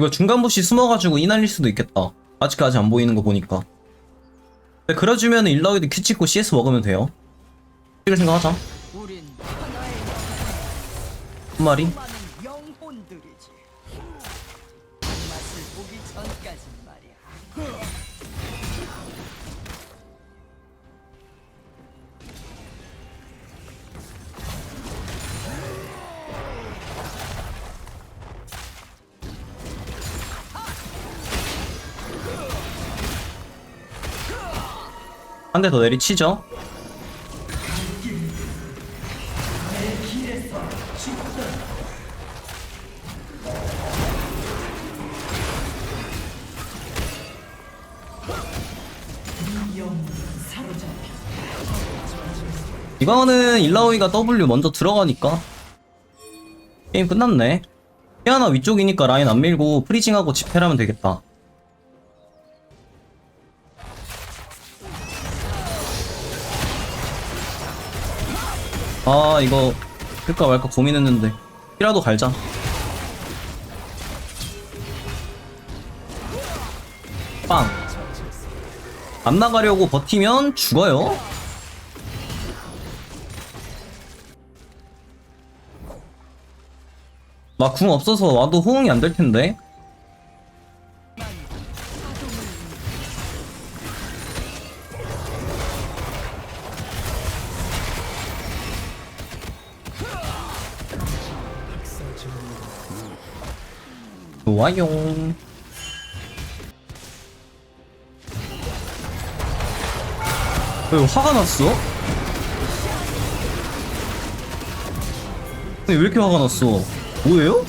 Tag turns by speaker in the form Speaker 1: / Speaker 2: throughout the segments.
Speaker 1: 이거 중간 부시 숨어가지고 이 날릴 수도 있겠다. 아직까지 안 보이는 거 보니까. 근데 그래주면 일라우이드 큐 찍고 CS 먹으면 돼요. 찍을 생각하자. 한 마리. 한 대 더 내리치죠. 이거는 일라오이가 W 먼저 들어가니까 게임 끝났네. 피아나 위쪽이니까 라인 안 밀고 프리징하고 집회하면 되겠다. 아 이거 끌까 말까 고민했는데 피라도 갈자 빵! 안 나가려고 버티면 죽어요? 막궁 없어서 와도 호응이 안 될 텐데 좋아요 왜 화가 났어? 왜 이렇게 화가 났어? 뭐예요?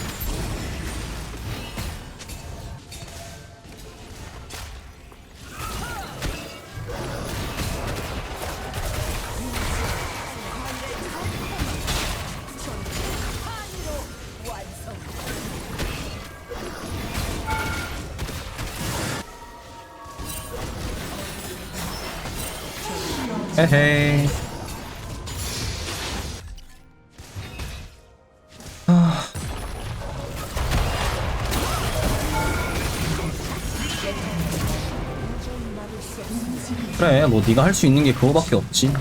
Speaker 1: 헤헤 아. 그래 뭐 네가 할 수 있는 게 그거밖에 없지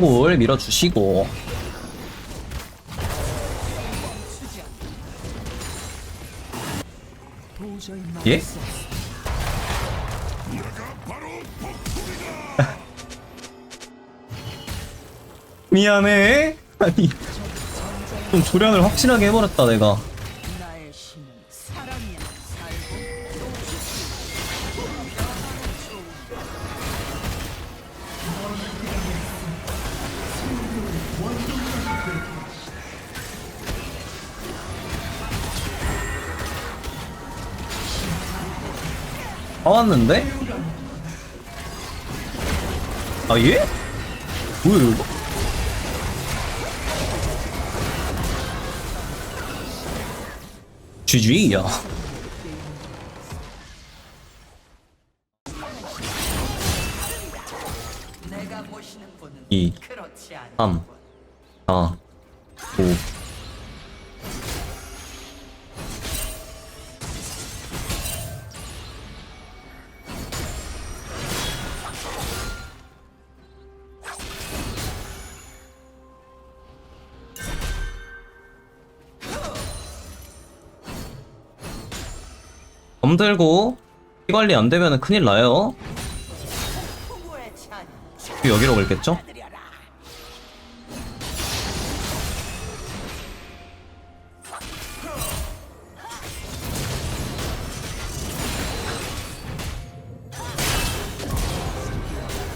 Speaker 1: 폭을 밀어주시고. 예? 미안해. 아니 좀 조련을 확실하게 해버렸다 내가 왔는데? 아 예? 뭐야 이거? GG야 이.
Speaker 2: 그렇지 않아.
Speaker 1: 3 4 5 검 들고 피 관리 안 되면 큰일 나요.
Speaker 2: 찬
Speaker 1: 여기로 걸겠죠?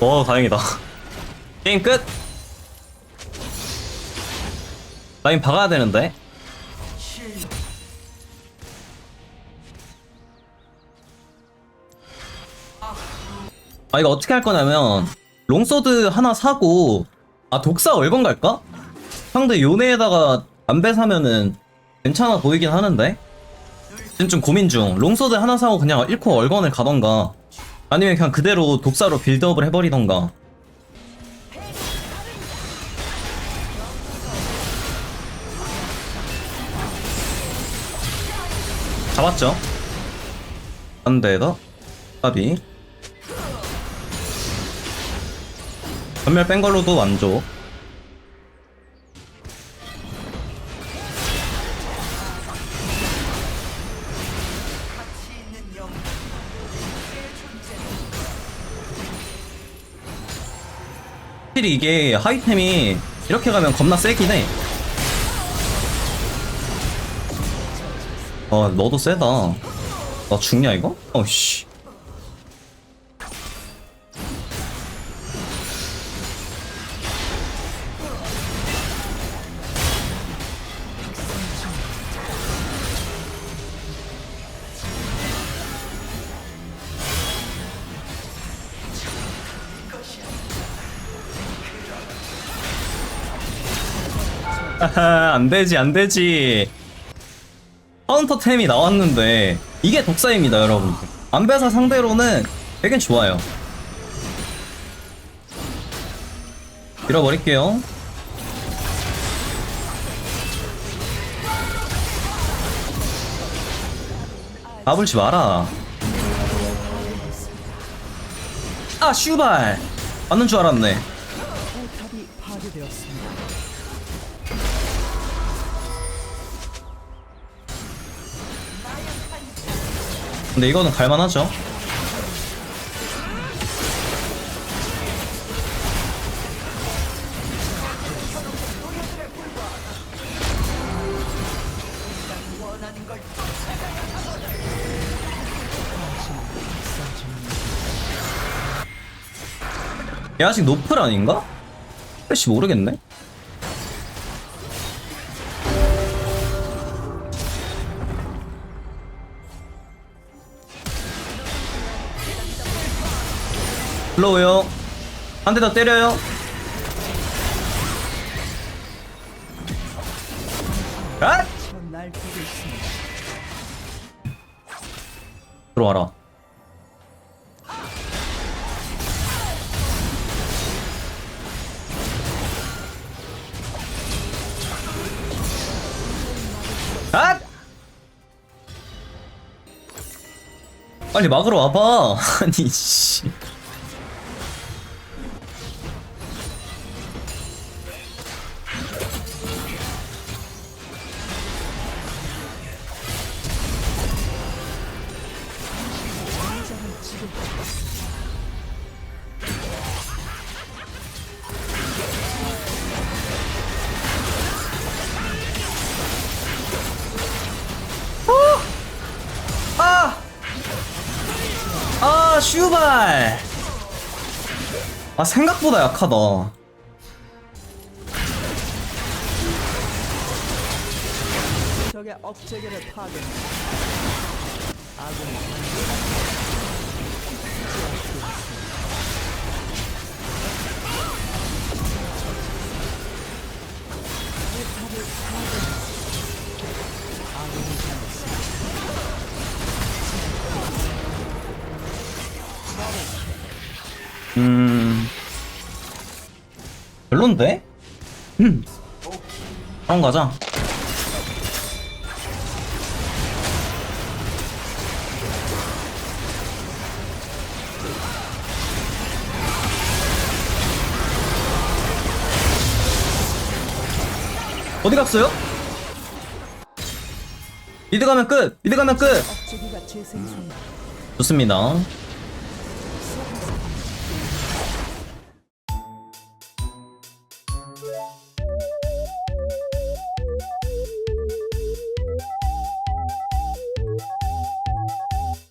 Speaker 1: 어 다행이다 게임 끝 라인 박아야 되는데 아 이거 어떻게 할 거냐면 롱소드 하나 사고 아 독사 월건 갈까? 상대 요네에다가 담배 사면은 괜찮아 보이긴 하는데? 지금 좀 고민 중. 롱소드 하나 사고 그냥 1코 얼건을 가던가 아니면 그냥 그대로 독사로 빌드업을 해버리던가. 잡았죠? 안돼다? 까비 전멸 뺀 걸로도
Speaker 2: 있는 영.
Speaker 1: 확실히 이게 하이템이 이렇게 가면 겁나 세긴 해. 아, 너도 세다. 나 죽냐, 이거? 어씨. 안 되지, 안 되지. 카운터템이 나왔는데, 이게 독사입니다, 여러분. 안배사 상대로는 되게 좋아요. 밀어버릴게요. 까불지 마라. 아, 슈발! 맞는 줄 알았네. 근데 이거는 갈만하죠. 얘 아직 노플 아닌가? 혹시 모르겠네. 슬로우요. 한 대 더 때려요. 아! 들어와라. 아! 빨리 막으러 와봐. 아니 씨. 아! 아, 슈발! 아, 생각보다 약하다.
Speaker 3: 적의 억제기를 파괴. 아군
Speaker 1: 음. 별론데? 음. 그럼 가자. 어디 갔어요? 미드 가면 끝! 미드 가면 끝! 좋습니다.